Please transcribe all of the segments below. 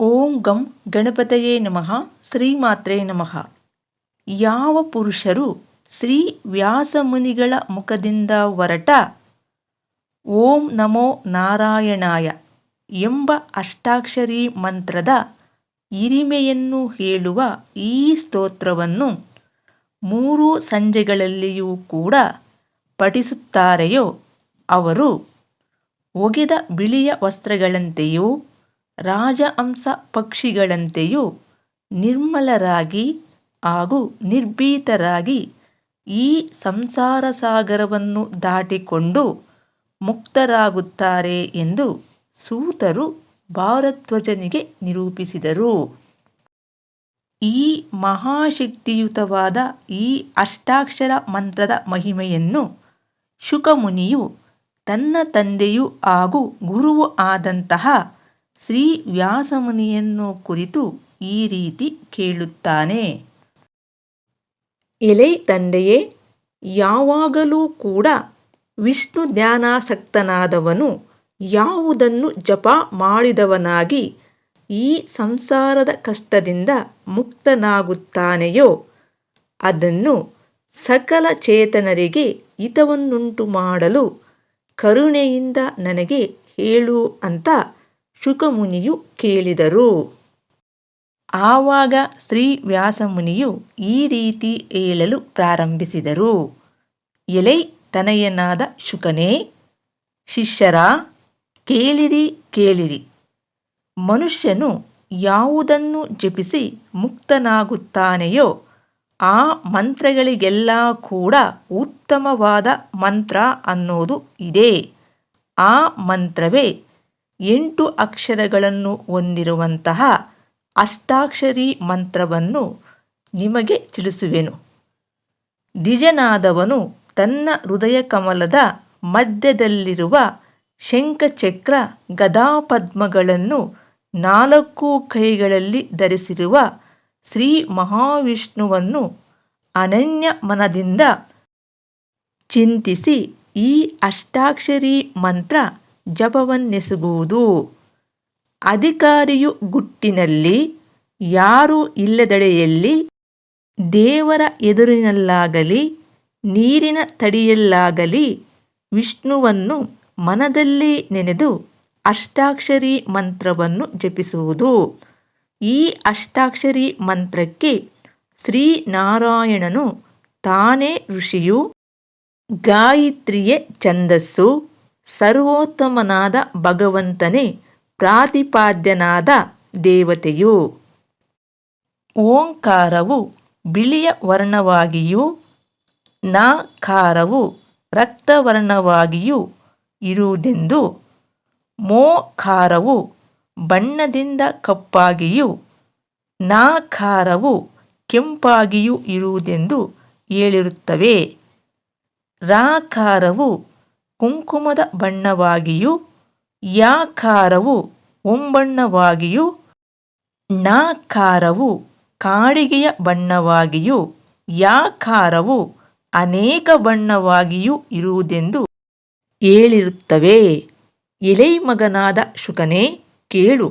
ಓಂ ಗಂ ಗಣಪತಯೇ ನಮಃ ಶ್ರೀಮಾತ್ರೇ ನಮಃ. ಯಾವ ಪುರುಷರು ಶ್ರೀ ವ್ಯಾಸಮುನಿಗಳ ಮುಖದಿಂದ ಹೊರಟ ಓಂ ನಮೋ ನಾರಾಯಣಾಯ ಎಂಬ ಅಷ್ಟಾಕ್ಷರಿ ಮಂತ್ರದ ಹಿರಿಮೆಯನ್ನು ಹೇಳುವ ಈ ಸ್ತೋತ್ರವನ್ನು ಮೂರು ಸಂಜೆಗಳಲ್ಲಿಯೂ ಕೂಡ ಪಠಿಸುತ್ತಾರೆಯೋ ಅವರು ಒಗೆದ ಬಿಳಿಯ ವಸ್ತ್ರಗಳಂತೆಯೂ ರಾಜಹಂಸ ಪಕ್ಷಿಗಳಂತೆಯೂ ನಿರ್ಮಲರಾಗಿ ಹಾಗೂ ನಿರ್ಭೀತರಾಗಿ ಈ ಸಂಸಾರ ಸಾಗರವನ್ನು ದಾಟಿಕೊಂಡು ಮುಕ್ತರಾಗುತ್ತಾರೆ ಎಂದು ಸೂತರು ಭಾರತ್ವಜನಿಗೆ ನಿರೂಪಿಸಿದರು. ಈ ಮಹಾಶಕ್ತಿಯುತವಾದ ಈ ಅಷ್ಟಾಕ್ಷರ ಮಂತ್ರದ ಮಹಿಮೆಯನ್ನು ಶುಕಮುನಿಯು ತನ್ನ ತಂದೆಯು ಹಾಗೂ ಗುರುವು ಆದಂತಹ ಶ್ರೀ ವ್ಯಾಸಮುನಿಯನ್ನು ಕುರಿತು ಈ ರೀತಿ ಕೇಳುತ್ತಾನೆ. ಎಲೆ ತಂದೆಯೇ, ಯಾವಾಗಲೂ ಕೂಡ ವಿಷ್ಣು ಧ್ಯಾನಾಸಕ್ತನಾದವನು ಯಾವುದನ್ನು ಜಪ ಮಾಡಿದವನಾಗಿ ಈ ಸಂಸಾರದ ಕಷ್ಟದಿಂದ ಮುಕ್ತನಾಗುತ್ತಾನೆಯೋ, ಅದನ್ನು ಸಕಲ ಚೇತನರಿಗೆ ಹಿತವನ್ನುಂಟು ಮಾಡಲು ಕರುಣೆಯಿಂದ ನನಗೆ ಹೇಳು ಅಂತ ಶುಕಮುನಿಯು ಕೇಳಿದರು. ಆವಾಗ ಶ್ರೀ ವ್ಯಾಸಮುನಿಯು ಈ ರೀತಿ ಹೇಳಲು ಪ್ರಾರಂಭಿಸಿದರು. ಎಲೈ ತನಯನಾದ ಶುಕನೇ, ಶಿಷ್ಯರ, ಕೇಳಿರಿ ಕೇಳಿರಿ. ಮನುಷ್ಯನು ಯಾವುದನ್ನು ಜಪಿಸಿ ಮುಕ್ತನಾಗುತ್ತಾನೆಯೋ ಆ ಮಂತ್ರಗಳಿಗೆಲ್ಲ ಕೂಡ ಉತ್ತಮವಾದ ಮಂತ್ರ ಅನ್ನೋದು ಇದೆ. ಆ ಮಂತ್ರವೇ ಎಂಟು ಅಕ್ಷರಗಳನ್ನು ಹೊಂದಿರುವಂತಹ ಅಷ್ಟಾಕ್ಷರಿ ಮಂತ್ರವನ್ನು ನಿಮಗೆ ತಿಳಿಸುವೆನು. ದ್ವಿಜನಾದವನು ತನ್ನ ಹೃದಯ ಕಮಲದ ಮಧ್ಯದಲ್ಲಿರುವ ಶಂಖಚಕ್ರ ಗದಾಪದ್ಮಗಳನ್ನು ನಾಲ್ಕು ಕೈಗಳಲ್ಲಿ ಧರಿಸಿರುವ ಶ್ರೀ ಮಹಾವಿಷ್ಣುವನ್ನು ಅನನ್ಯ ಮನದಿಂದ ಚಿಂತಿಸಿ ಈ ಅಷ್ಟಾಕ್ಷರಿ ಮಂತ್ರ ಜಪವನ್ನೆಸಗುವುದು. ಅಧಿಕಾರಿಯು ಗುಟ್ಟಿನಲ್ಲಿ, ಯಾರೂ ಇಲ್ಲದೆಡೆಯಲ್ಲಿ ದೇವರ ಎದುರಿನಲ್ಲಾಗಲಿ, ನೀರಿನ ತಡಿಯಲ್ಲಾಗಲಿ ವಿಷ್ಣುವನ್ನು ಮನದಲ್ಲಿ ನೆನೆದು ಅಷ್ಟಾಕ್ಷರಿ ಮಂತ್ರವನ್ನು ಜಪಿಸುವುದು. ಈ ಅಷ್ಟಾಕ್ಷರಿ ಮಂತ್ರಕ್ಕೆ ಶ್ರೀನಾರಾಯಣನು ತಾನೇ ಋಷಿಯು ಗಾಯತ್ರಿಯೇ ಛಂದಸ್ಸು ಸರ್ವೋತ್ತಮನಾದ ಭಗವಂತನೇ ಪ್ರಾತಿಪಾದ್ಯನಾದ ದೇವತೆಯು. ಓಂಕಾರವು ಬಿಳಿಯ ವರ್ಣವಾಗಿಯೂ, ನಾಕಾರವು ರಕ್ತವರ್ಣವಾಗಿಯೂ ಇರುವುದೆಂದು, ಮೋಕಾರವು ಬಣ್ಣದಿಂದ ಕಪ್ಪಾಗಿಯೂ, ನಾಕಾರವು ಕೆಂಪಾಗಿಯೂ ಇರುವುದೆಂದು ಹೇಳಿರುತ್ತವೆ. ರಕಾರವು ಕುಂಕುಮದ ಬಣ್ಣವಾಗಿಯೂ, ಯಾಕಾರವು ಒಂಬಣ್ಣವಾಗಿಯೂ, ನಾಕಾರವು ಕಾಡಿಗೆಯ ಬಣ್ಣವಾಗಿಯೂ, ಯಾಕಾರವು ಅನೇಕ ಬಣ್ಣವಾಗಿಯೂ ಇರುವುದೆಂದು ಹೇಳಿರುತ್ತವೆ. ಎಲೈ ಮಗನಾದ ಶುಕನೇ ಕೇಳು.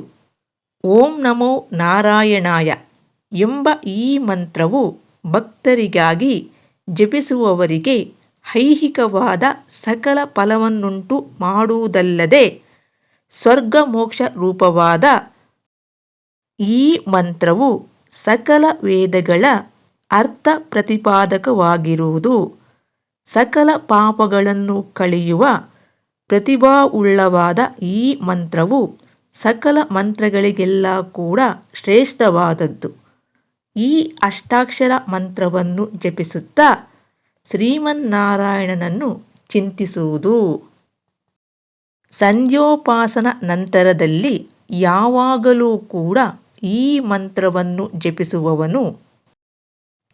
ಓಂ ನಮೋ ನಾರಾಯಣಾಯ ಎಂಬ ಈ ಮಂತ್ರವು ಭಕ್ತರಿಗಾಗಿ ಜಪಿಸುವವರಿಗೆ ಐಹಿಕವಾದ ಸಕಲ ಫಲವನ್ನುಂಟು ಮಾಡುವುದಲ್ಲದೆ ಸ್ವರ್ಗ ಮೋಕ್ಷ ರೂಪವಾದ ಈ ಮಂತ್ರವು ಸಕಲ ವೇದಗಳ ಅರ್ಥ ಪ್ರತಿಪಾದಕವಾಗಿರುವುದು. ಸಕಲ ಪಾಪಗಳನ್ನು ಕಳೆಯುವ ಪ್ರತಿಭಾವುಳ್ಳವಾದ ಈ ಮಂತ್ರವು ಸಕಲ ಮಂತ್ರಗಳಿಗೆಲ್ಲ ಕೂಡ ಶ್ರೇಷ್ಠವಾದದ್ದು. ಈ ಅಷ್ಟಾಕ್ಷರ ಮಂತ್ರವನ್ನು ಜಪಿಸುತ್ತಾ ಶ್ರೀಮನ್ನಾರಾಯಣನನ್ನು ಚಿಂತಿಸುವುದು. ಸಂಧ್ಯೋಪಾಸನ ನಂತರದಲ್ಲಿ ಯಾವಾಗಲೂ ಕೂಡ ಈ ಮಂತ್ರವನ್ನು ಜಪಿಸುವವನು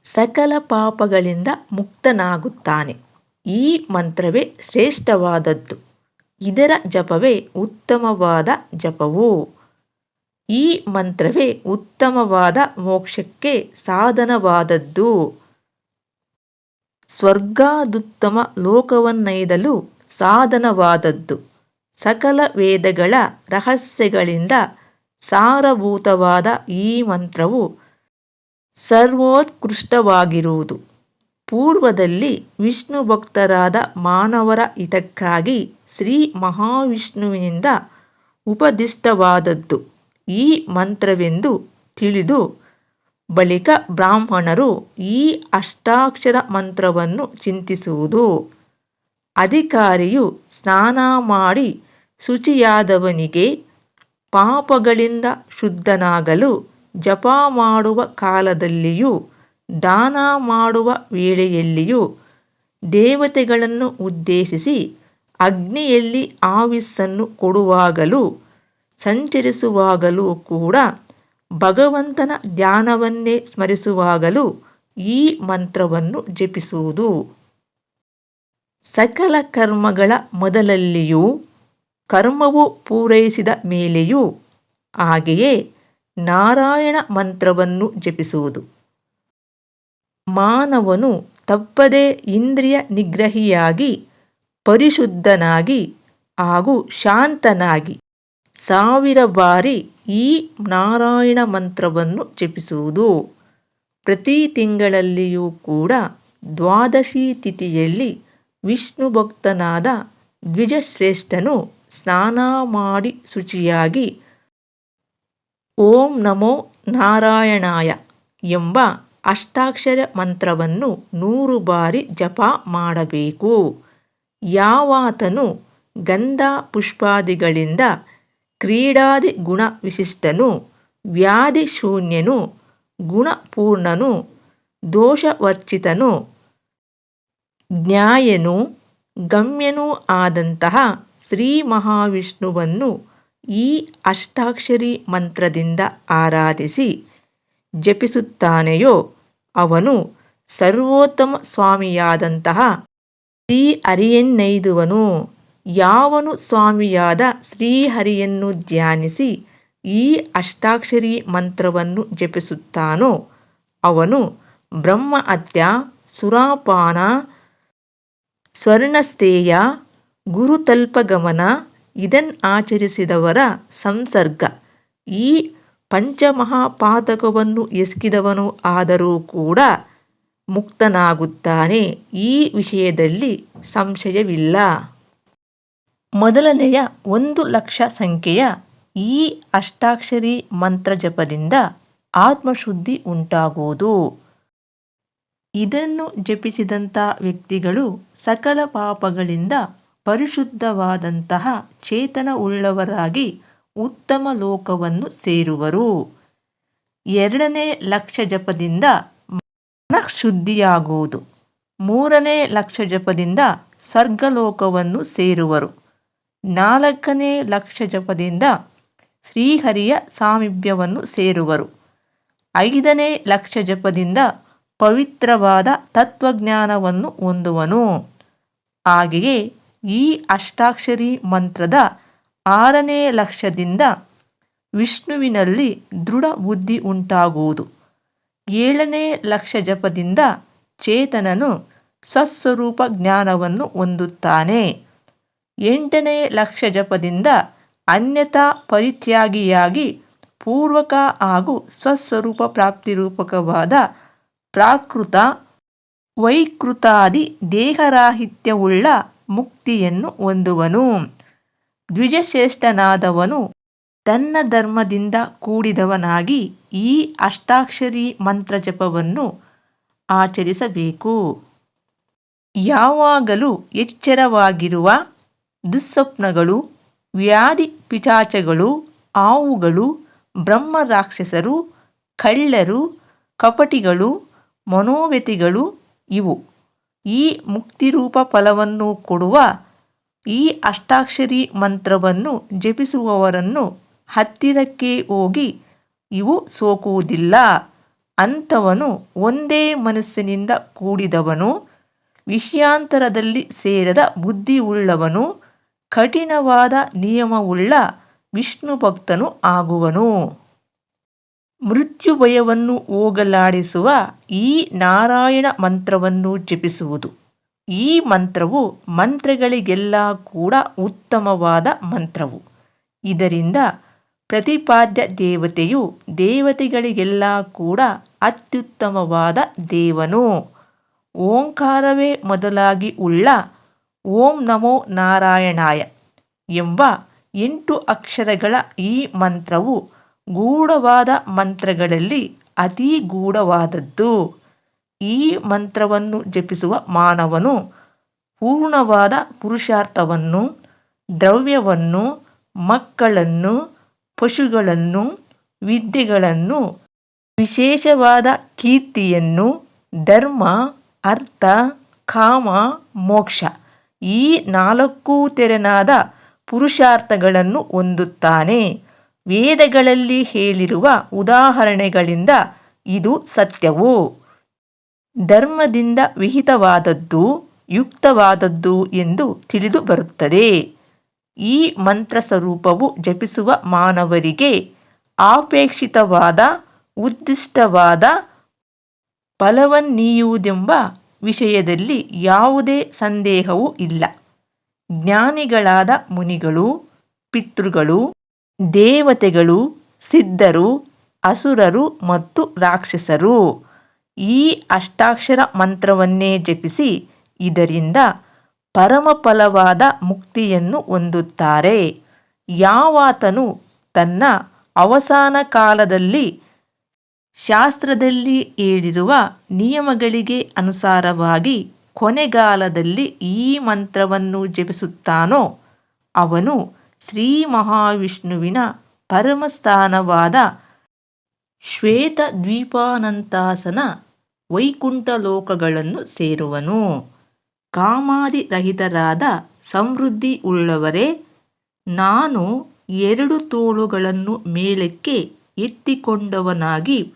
ಸಕಲ ಪಾಪಗಳಿಂದ ಮುಕ್ತನಾಗುತ್ತಾನೆ. ಈ ಮಂತ್ರವೇ ಶ್ರೇಷ್ಠವಾದದ್ದು. ಇದರ ಜಪವೇ ಉತ್ತಮವಾದ ಜಪವು. ಈ ಮಂತ್ರವೇ ಉತ್ತಮವಾದ ಮೋಕ್ಷಕ್ಕೆ ಸಾಧನವಾದದ್ದು. ಸ್ವರ್ಗಾದುತ್ತಮ ಲೋಕವನ್ನೈದಲು ಸಾಧನವಾದದ್ದು. ಸಕಲ ವೇದಗಳ ರಹಸ್ಯಗಳಿಂದ ಸಾರಭೂತವಾದ ಈ ಮಂತ್ರವು ಸರ್ವೋತ್ಕೃಷ್ಟವಾಗಿರುವುದು. ಪೂರ್ವದಲ್ಲಿ ವಿಷ್ಣು ಭಕ್ತರಾದ ಮಾನವರ ಹಿತಕ್ಕಾಗಿ ಶ್ರೀ ಮಹಾವಿಷ್ಣುವಿನಿಂದ ಉಪದಿಷ್ಟವಾದದ್ದು. ಈ ಮಂತ್ರವೆಂದು ತಿಳಿದು ಬಳಿಕ ಬ್ರಾಹ್ಮಣರು ಈ ಅಷ್ಟಾಕ್ಷರ ಮಂತ್ರವನ್ನು ಚಿಂತಿಸುವುದು. ಅಧಿಕಾರಿಯು ಸ್ನಾನ ಮಾಡಿ ಶುಚಿಯಾದವನಿಗೆ ಪಾಪಗಳಿಂದ ಶುದ್ಧನಾಗಲು ಜಪ ಮಾಡುವ ಕಾಲದಲ್ಲಿಯೂ, ದಾನ ಮಾಡುವ ವೇಳೆಯಲ್ಲಿಯೂ ದೇವತೆಗಳನ್ನು ಉದ್ದೇಶಿಸಿ ಅಗ್ನಿಯಲ್ಲಿ ಆವಿಸ್ಸನ್ನು ಕೊಡುವಾಗಲೂ, ಸಂಚರಿಸುವಾಗಲೂ ಕೂಡ ಭಗವಂತನ ಧ್ಯಾನವನ್ನೇ ಸ್ಮರಿಸುವಾಗಲೂ ಈ ಮಂತ್ರವನ್ನು ಜಪಿಸುವುದು. ಸಕಲ ಕರ್ಮಗಳ ಮೊದಲಲ್ಲಿಯೂ ಕರ್ಮವು ಪೂರೈಸಿದ ಮೇಲೆಯೂ ಹಾಗೆಯೇ ನಾರಾಯಣ ಮಂತ್ರವನ್ನು ಜಪಿಸುವುದು. ಮಾನವನು ತಪ್ಪದೆ ಇಂದ್ರಿಯ ನಿಗ್ರಹಿಯಾಗಿ, ಪರಿಶುದ್ಧನಾಗಿ ಹಾಗೂ ಶಾಂತನಾಗಿ ಸಾವಿರ ಬಾರಿ ಈ ನಾರಾಯಣ ಮಂತ್ರವನ್ನು ಜಪಿಸುವುದು. ಪ್ರತಿ ತಿಂಗಳಲ್ಲಿಯೂ ಕೂಡ ದ್ವಾದಶಿ ತಿಥಿಯಲ್ಲಿ ವಿಷ್ಣು ಭಕ್ತನಾದ ದ್ವಿಜಶ್ರೇಷ್ಠನು ಸ್ನಾನ ಮಾಡಿ ಶುಚಿಯಾಗಿ ಓಂ ನಮೋ ನಾರಾಯಣಾಯ ಎಂಬ ಅಷ್ಟಾಕ್ಷರ ಮಂತ್ರವನ್ನು ನೂರು ಬಾರಿ ಜಪ ಮಾಡಬೇಕು. ಯಾವಾತನು ಗಂಧ ಪುಷ್ಪಾದಿಗಳಿಂದ ಕ್ರೀಡಾದಿ ಗುಣ ವಿಶಿಷ್ಟನು ವ್ಯಾಧಿ ಶೂನ್ಯನು, ಗುಣಪೂರ್ಣನು, ದೋಷವರ್ಚಿತನು ಜ್ಞಾಯನೂ ಗಮ್ಯನೂ ಆದಂತಹ ಶ್ರೀ ಮಹಾವಿಷ್ಣುವನ್ನು ಈ ಅಷ್ಟಾಕ್ಷರಿ ಮಂತ್ರದಿಂದ ಆರಾಧಿಸಿ ಜಪಿಸುತ್ತಾನೆಯೋ ಅವನು ಸರ್ವೋತ್ತಮ ಸ್ವಾಮಿಯಾದಂತಹ ಶ್ರೀ ಹರಿಯನ್ನೈದುವನು ಯಾವನು ಸ್ವಾಮಿಯಾದ ಶ್ರೀಹರಿಯನ್ನು ಧ್ಯಾನಿಸಿ ಈ ಅಷ್ಟಾಕ್ಷರಿ ಮಂತ್ರವನ್ನು ಜಪಿಸುತ್ತಾನೋ ಅವನು ಬ್ರಹ್ಮ ಹತ್ಯ ಸುರಾಪಾನ, ಸ್ವರ್ಣಸ್ಥೇಯ, ಗುರುತಲ್ಪಗಮನ, ಇದನ್ ಆಚರಿಸಿದವರ ಸಂಸರ್ಗ. ಈ ಪಂಚಮಹಾಪಾತಕವನ್ನು ಎಸಗಿದವನು ಆದರೂ ಕೂಡ ಮುಕ್ತನಾಗುತ್ತಾನೆ. ಈ ವಿಷಯದಲ್ಲಿ ಸಂಶಯವಿಲ್ಲ. ಮೊದಲನೆಯ ಒಂದು ಲಕ್ಷ ಸಂಖ್ಯೆಯ ಈ ಅಷ್ಟಾಕ್ಷರಿ ಮಂತ್ರ ಜಪದಿಂದ ಆತ್ಮಶುದ್ಧಿ ಉಂಟಾಗುವುದು. ಇದನ್ನು ಜಪಿಸಿದಂಥ ವ್ಯಕ್ತಿಗಳು ಸಕಲ ಪಾಪಗಳಿಂದ ಪರಿಶುದ್ಧವಾದಂತಹ ಚೇತನ ಉಳ್ಳವರಾಗಿ ಉತ್ತಮ ಲೋಕವನ್ನು ಸೇರುವರು. ಎರಡನೇ ಲಕ್ಷ ಜಪದಿಂದ ಮನಃಶುದ್ಧಿಯಾಗುವುದು. ಮೂರನೇ ಲಕ್ಷ ಜಪದಿಂದ ಸ್ವರ್ಗಲೋಕವನ್ನು ಸೇರುವರು. ನಾಲ್ಕನೇ ಲಕ್ಷ ಜಪದಿಂದ ಶ್ರೀಹರಿಯ ಸಾಮೀಪ್ಯವನ್ನು ಸೇರುವರು. ಐದನೇ ಲಕ್ಷ ಜಪದಿಂದ ಪವಿತ್ರವಾದ ತತ್ವಜ್ಞಾನವನ್ನು ಹೊಂದುವನು. ಹಾಗೆಯೇ ಈ ಅಷ್ಟಾಕ್ಷರಿ ಮಂತ್ರದ ಆರನೇ ಲಕ್ಷದಿಂದ ವಿಷ್ಣುವಿನಲ್ಲಿ ದೃಢ ಬುದ್ಧಿ ಉಂಟಾಗುವುದು. ಏಳನೇ ಲಕ್ಷ ಜಪದಿಂದ ಚೇತನನು ಸ್ವಸ್ವರೂಪ ಜ್ಞಾನವನ್ನು ಹೊಂದುತ್ತಾನೆ. ಎಂಟನೇ ಲಕ್ಷ ಜಪದಿಂದ ಅನ್ಯತಾ ಪರಿತ್ಯಾಗಿಯಾಗಿ ಪೂರ್ವಕ ಹಾಗೂ ಸ್ವಸ್ವರೂಪ ಪ್ರಾಪ್ತಿರೂಪಕವಾದ ಪ್ರಾಕೃತ ವೈಕೃತಾದಿ ದೇಹರಾಹಿತ್ಯವುಳ್ಳ ಮುಕ್ತಿಯನ್ನು ಹೊಂದುವನು. ದ್ವಿಜಶ್ರೇಷ್ಠನಾದವನು ತನ್ನ ಧರ್ಮದಿಂದ ಕೂಡಿದವನಾಗಿ ಈ ಅಷ್ಟಾಕ್ಷರಿ ಮಂತ್ರ ಜಪವನ್ನು ಆಚರಿಸಬೇಕು. ಯಾವಾಗಲೂ ಎಚ್ಚರವಾಗಿರುವ ದುಸ್ವಪ್ನಗಳು, ವ್ಯಾಧಿ ಪಿಚಾಚಗಳು ಹಾವುಗಳು ಬ್ರಹ್ಮ ರಾಕ್ಷಸರು, ಕಳ್ಳರು, ಕಪಟಿಗಳು ಮನೋವ್ಯತಿಗಳು ಇವು. ಈ ಮುಕ್ತಿರೂಪ ಫಲವನ್ನು ಕೊಡುವ ಈ ಅಷ್ಟಾಕ್ಷರಿ ಮಂತ್ರವನ್ನು ಜಪಿಸುವವರನ್ನು ಹತ್ತಿರಕ್ಕೆ ಹೋಗಿ ಇವು ಸೋಕುವುದಿಲ್ಲ. ಅಂಥವನು ಒಂದೇ ಮನಸ್ಸಿನಿಂದ ಕೂಡಿದವನು, ವಿಷಯಾಂತರದಲ್ಲಿ ಸೇರದ ಬುದ್ಧಿಯುಳ್ಳವನು ಕಠಿಣವಾದ ನಿಯಮವುಳ್ಳ ವಿಷ್ಣು ಭಕ್ತನು ಆಗುವನು. ಮೃತ್ಯು ಭಯವನ್ನು ಹೋಗಲಾಡಿಸುವ ಈ ನಾರಾಯಣ ಮಂತ್ರವನ್ನು ಜಪಿಸುವುದು. ಈ ಮಂತ್ರವು ಮಂತ್ರಗಳಿಗೆಲ್ಲ ಕೂಡ ಉತ್ತಮವಾದ ಮಂತ್ರವು. ಇದರಿಂದ ಪ್ರತಿಪಾದ್ಯ ದೇವತೆಯು ದೇವತೆಗಳಿಗೆಲ್ಲ ಕೂಡ ಅತ್ಯುತ್ತಮವಾದ ದೇವನು. ಓಂಕಾರವೇ ಮೊದಲಾಗಿ ಉಳ್ಳ ಓಂ ನಮೋ ನಾರಾಯಣಾಯ ಎಂಬ ಎಂಟು ಅಕ್ಷರಗಳ ಈ ಮಂತ್ರವು ಗೂಢವಾದ ಮಂತ್ರಗಳಲ್ಲಿ ಅತಿ ಗೂಢವಾದದ್ದು. ಈ ಮಂತ್ರವನ್ನು ಜಪಿಸುವ ಮಾನವನು ಪೂರ್ಣವಾದ ಪುರುಷಾರ್ಥವನ್ನು, ದ್ರವ್ಯವನ್ನು, ಮಕ್ಕಳನ್ನು, ಪಶುಗಳನ್ನು, ವಿದ್ಯೆಗಳನ್ನು, ವಿಶೇಷವಾದ ಕೀರ್ತಿಯನ್ನು, ಧರ್ಮ, ಅರ್ಥ, ಕಾಮ, ಮೋಕ್ಷ. ಈ ನಾಲ್ಕೂ ತೆರನಾದ ಪುರುಷಾರ್ಥಗಳನ್ನು ಹೊಂದುತ್ತಾನೆ. ವೇದಗಳಲ್ಲಿ ಹೇಳಿರುವ ಉದಾಹರಣೆಗಳಿಂದ ಇದು ಸತ್ಯವು? ಧರ್ಮದಿಂದ ವಿಹಿತವಾದದ್ದು, ಯುಕ್ತವಾದದ್ದು ಎಂದು ತಿಳಿದು ಬರುತ್ತದೆ. ಈ ಮಂತ್ರ ಸ್ವರೂಪವು ಜಪಿಸುವ ಮಾನವರಿಗೆ ಆಪೇಕ್ಷಿತವಾದ, ಉದ್ದಿಷ್ಟವಾದ, ಫಲವನ್ನೀಯುವುದೆಂಬ ವಿಷಯದಲ್ಲಿ ಯಾವುದೇ ಸಂದೇಹವೂ ಇಲ್ಲ. ಜ್ಞಾನಿಗಳಾದ ಮುನಿಗಳು, ಪಿತೃಗಳು, ದೇವತೆಗಳು, ಸಿದ್ಧರು, ಅಸುರರು ಮತ್ತು ರಾಕ್ಷಸರು. ಈ ಅಷ್ಟಾಕ್ಷರ ಮಂತ್ರವನ್ನೇ ಜಪಿಸಿ ಇದರಿಂದ ಪರಮಫಲವಾದ ಮುಕ್ತಿಯನ್ನು ಹೊಂದುತ್ತಾರೆ. ಯಾವಾತನು ತನ್ನ ಅವಸಾನ ಕಾಲದಲ್ಲಿ ಶಾಸ್ತ್ರದಲ್ಲಿ ಹೇಳಿರುವ ನಿಯಮಗಳಿಗೆ ಅನುಸಾರವಾಗಿ ಕೊನೆಗಾಲದಲ್ಲಿ ಈ ಮಂತ್ರವನ್ನು ಜಪಿಸುತ್ತಾನೋ ಅವನು ಶ್ರೀ ಮಹಾವಿಷ್ಣುವಿನ ಪರಮಸ್ಥಾನವಾದ ಶ್ವೇತದ್ವೀಪಾನಂತಾಸನ ವೈಕುಂಠ ಲೋಕಗಳನ್ನು ಸೇರುವನು. ಕಾಮಾದಿರಹಿತರಾದ ಸಮೃದ್ಧಿ ಉಳ್ಳವರೇ, ನಾನು ಎರಡು ತೋಳುಗಳನ್ನು ಮೇಲಕ್ಕೆ ಎತ್ತಿಕೊಂಡವನಾಗಿ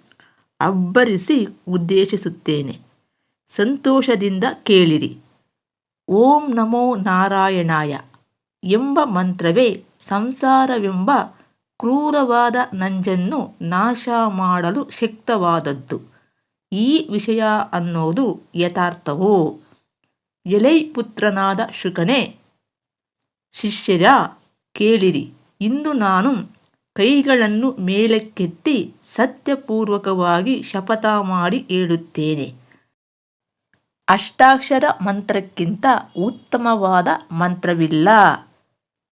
ಅಬ್ಬರಿಸಿ ಉದ್ದೇಶಿಸುತ್ತೇನೆ. ಸಂತೋಷದಿಂದ ಕೇಳಿರಿ. ಓಂ ನಮೋ ನಾರಾಯಣಾಯ ಎಂಬ ಮಂತ್ರವೇ ಸಂಸಾರವೆಂಬ ಕ್ರೂರವಾದ ನಂಜನ್ನು ನಾಶ ಮಾಡಲು ಶಕ್ತವಾದದ್ದು. ಈ ವಿಷಯ ಅನ್ನೋದು ಯಥಾರ್ಥವೋ? ಎಲೈ ಪುತ್ರನಾದ ಶುಕನೇ, ಶಿಷ್ಯರ ಕೇಳಿರಿ. ಇಂದು ನಾನು ಕೈಗಳನ್ನು ಮೇಲಕ್ಕೆತ್ತಿ ಸತ್ಯಪೂರ್ವಕವಾಗಿ ಶಪಥ ಮಾಡಿ ಹೇಳುತ್ತೇನೆ. ಅಷ್ಟಾಕ್ಷರ ಮಂತ್ರಕ್ಕಿಂತ ಉತ್ತಮವಾದ ಮಂತ್ರವಿಲ್ಲ.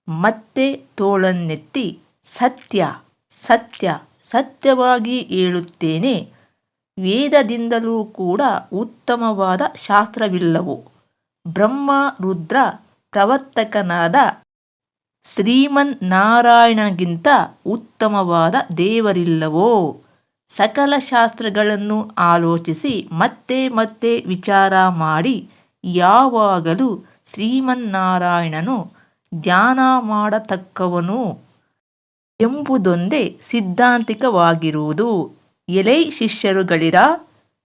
ಮತ್ತೆ ತೋಳನ್ನೆತ್ತಿ ಸತ್ಯ ಸತ್ಯ, ಸತ್ಯವಾಗಿ ಹೇಳುತ್ತೇನೆ. ವೇದದಿಂದಲೂ ಕೂಡ ಉತ್ತಮವಾದ ಶಾಸ್ತ್ರವಿಲ್ಲವು. ಬ್ರಹ್ಮ, ರುದ್ರ ಪ್ರವರ್ತಕನಾದ ಶ್ರೀಮನ್ನಾರಾಯಣಗಿಂತ ಉತ್ತಮವಾದ ದೇವರಿಲ್ಲವೋ? ಸಕಲ ಶಾಸ್ತ್ರಗಳನ್ನು ಆಲೋಚಿಸಿ ಮತ್ತೆ ಮತ್ತೆ ವಿಚಾರ ಮಾಡಿ ಯಾವಾಗಲೂ ಶ್ರೀಮನ್ನಾರಾಯಣನು ಧ್ಯಾನ ಮಾಡತಕ್ಕವನು ಎಂಬುದೊಂದೇ ಸಿದ್ಧಾಂತಿಕವಾಗಿರುವುದು. ಎಲೈ ಶಿಷ್ಯರುಗಳಿರ?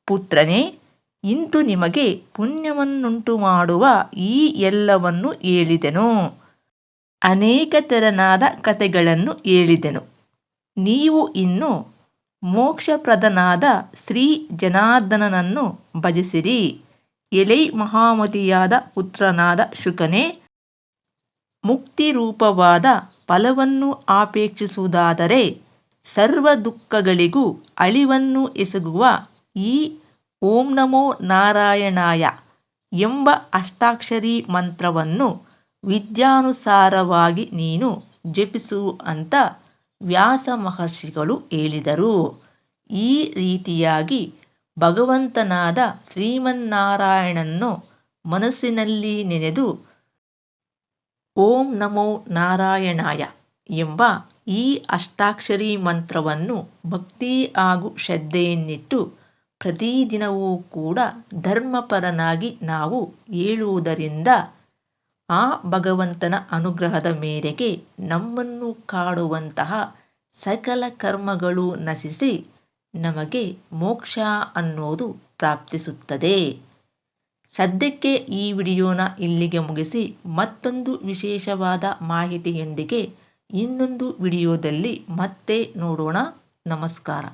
ಪುತ್ರನೇ ಇಂದು ನಿಮಗೆ ಪುಣ್ಯವನ್ನುಂಟು ಮಾಡುವ ಈ ಎಲ್ಲವನ್ನು ಹೇಳಿದೆನು. ಅನೇಕ ತೆರನಾದ ಕಥೆಗಳನ್ನು ಹೇಳಿದೆನು. ನೀವು ಇನ್ನು ಮೋಕ್ಷಪ್ರದನಾದ ಶ್ರೀ ಜನಾರ್ದನನನ್ನು ಭಜಿಸಿರಿ. ಎಲೈ ಮಹಾಮತಿಯಾದ ಪುತ್ರನಾದ ಶುಕನೇ, ಮುಕ್ತಿರೂಪವಾದ ಫಲವನ್ನು ಆಪೇಕ್ಷಿಸುವುದಾದರೆ ಸರ್ವ ದುಃಖಗಳಿಗೂ ಅಳಿವನ್ನು ಎಸಗುವ ಈ ಓಂ ನಮೋ ನಾರಾಯಣಾಯ ಎಂಬ ಅಷ್ಟಾಕ್ಷರಿ ಮಂತ್ರವನ್ನು ವಿದ್ಯಾನುಸಾರವಾಗಿ ನೀನು ಜಪಿಸು ಅಂತ ವ್ಯಾಸ ಮಹರ್ಷಿಗಳು ಹೇಳಿದರು. ಈ ರೀತಿಯಾಗಿ ಭಗವಂತನಾದ ಶ್ರೀಮನ್ನಾರಾಯಣನ್ನು ಮನಸ್ಸಿನಲ್ಲಿ ನೆನೆದು ಓಂ ನಮೋ ನಾರಾಯಣಾಯ ಎಂಬ ಈ ಅಷ್ಟಾಕ್ಷರಿ ಮಂತ್ರವನ್ನು ಭಕ್ತಿ ಹಾಗೂ ಶ್ರದ್ಧೆಯನ್ನಿಟ್ಟು ಪ್ರತಿದಿನವೂ ಕೂಡ ಧರ್ಮಪರನಾಗಿ ನಾವು ಹೇಳುವುದರಿಂದ ಆ ಭಗವಂತನ ಅನುಗ್ರಹದ ಮೇರೆಗೆ ನಮ್ಮನ್ನು ಕಾಡುವಂತಹ ಸಕಲ ಕರ್ಮಗಳು ನಶಿಸಿ ನಮಗೆ ಮೋಕ್ಷ ಅನ್ನೋದು ಪ್ರಾಪ್ತಿಸುತ್ತದೆ. ಸದ್ಯಕ್ಕೆ ಈ ವಿಡಿಯೋನ ಇಲ್ಲಿಗೆ ಮುಗಿಸಿ ಮತ್ತೊಂದು ವಿಶೇಷವಾದ ಮಾಹಿತಿಯೊಂದಿಗೆ ಇನ್ನೊಂದು ವಿಡಿಯೋದಲ್ಲಿ ಮತ್ತೆ ನೋಡೋಣ. ನಮಸ್ಕಾರ.